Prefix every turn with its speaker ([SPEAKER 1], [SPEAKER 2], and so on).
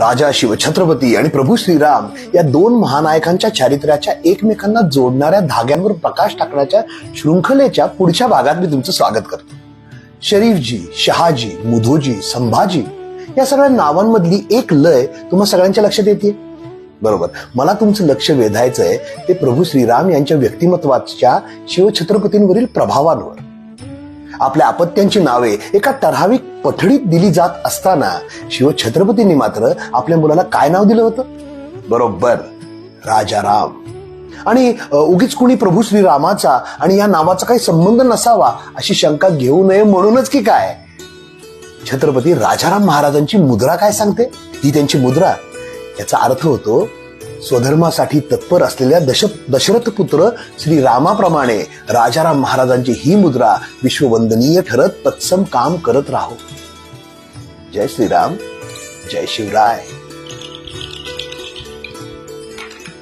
[SPEAKER 1] राजा शिवछत्रपती आणि प्रभू श्रीराम या दोन महानायकांच्या चारित्र्याच्या एकमेकांना जोडणाऱ्या धाग्यांवर प्रकाश टाकण्याच्या शृंखलेच्या पुढच्या भागात मी तुमचं स्वागत करतो. शरीफजी शहाजी मुधोजी संभाजी या सगळ्या नावांमधली एक लय तुम्हा सगळ्यांच्या लक्षात येते बरोबर. मला तुमचं लक्ष वेधायचंय ते प्रभू श्रीराम यांच्या व्यक्तिमत्वाच्या शिवछत्रपतींवरील प्रभावांवर. आपल्या अपत्यांची नावे एका ठराविक पठडीत दिली जात असताना शिवछत्रपतींनी मात्र आपल्या मुलाला काय नाव दिलं होतं? बरोबर राजाराम आणि उगीच कुणी प्रभू श्रीरामाचा आणि या नावाचा काही संबंध नसावा अशी शंका घेऊ नये म्हणूनच की काय? छत्रपती राजाराम महाराजांची मुद्रा काय सांगते? ही त्यांची मुद्रा. याचा अर्थ होतो स्वधर्मासाठी तत्पर असलेल्या दश दशरथ पुत्र श्री रामाप्रमाणे राजाराम महाराजांची ही मुद्रा विश्ववंदनीय ठरत तत्सम काम करत राहो. जय श्रीराम जय शिवराय